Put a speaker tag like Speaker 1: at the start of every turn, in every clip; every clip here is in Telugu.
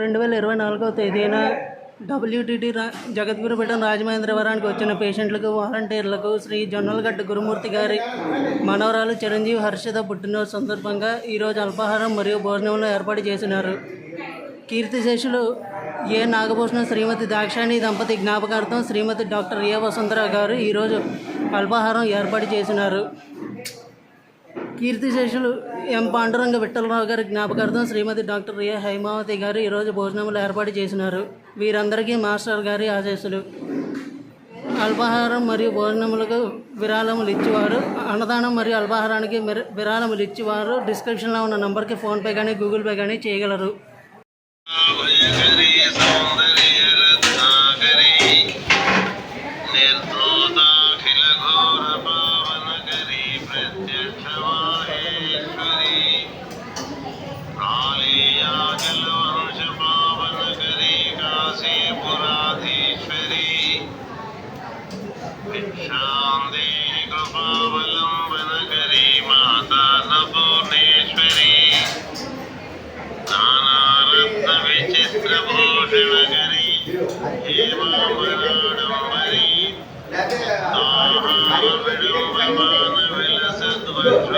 Speaker 1: రెండు వేల ఇరవై నాలుగవ తేదీన డబ్ల్యూటీటీ రా జగద్గురుపీఠం రాజమహేంద్రవరానికి వచ్చిన పేషెంట్లకు వాలంటీర్లకు శ్రీ జొన్నలగడ్డ గురుమూర్తి గారి మనవరాలు చిరంజీవి హర్షిత పుట్టినరోజు సందర్భంగా ఈరోజు అల్పాహారం మరియు భోజనంలో ఏర్పాటు చేసినారు. కీర్తిశేషులు ఏ నాగభూషణ శ్రీమతి దాక్షాణి దంపతి జ్ఞాపకార్థం శ్రీమతి డాక్టర్ ఏ వసుంధర గారు ఈరోజు అల్పాహారం ఏర్పాటు చేసినారు. కీర్తిశేషులు ఎం పాండురంగ విఠలరావు గారి జ్ఞాపకార్థం శ్రీమతి డాక్టర్ ఏ హైమావతి గారు ఈరోజు భోజనములు ఏర్పాటు చేసినారు. వీరందరికీ మాస్టర్ గారి ఆశీస్సులు అల్పాహారం మరియు భోజనములకు విరాళములు ఇచ్చేవారు. అన్నదానం మరియు అల్పాహారానికి విరాళములు ఇచ్చేవారు. డిస్క్రిప్షన్లో ఉన్న నంబర్కి ఫోన్పే కానీ గూగుల్ పే కానీ చేయగలరు.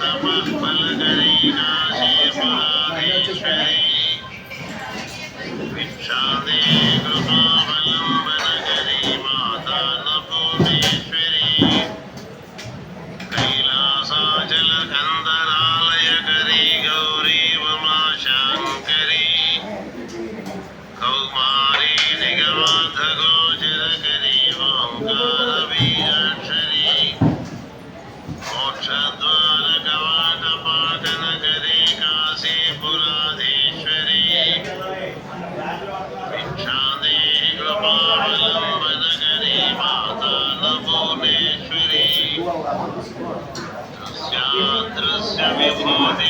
Speaker 2: तमः फलगरीनाशे महेश्वरी Sim.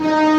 Speaker 2: Thank you.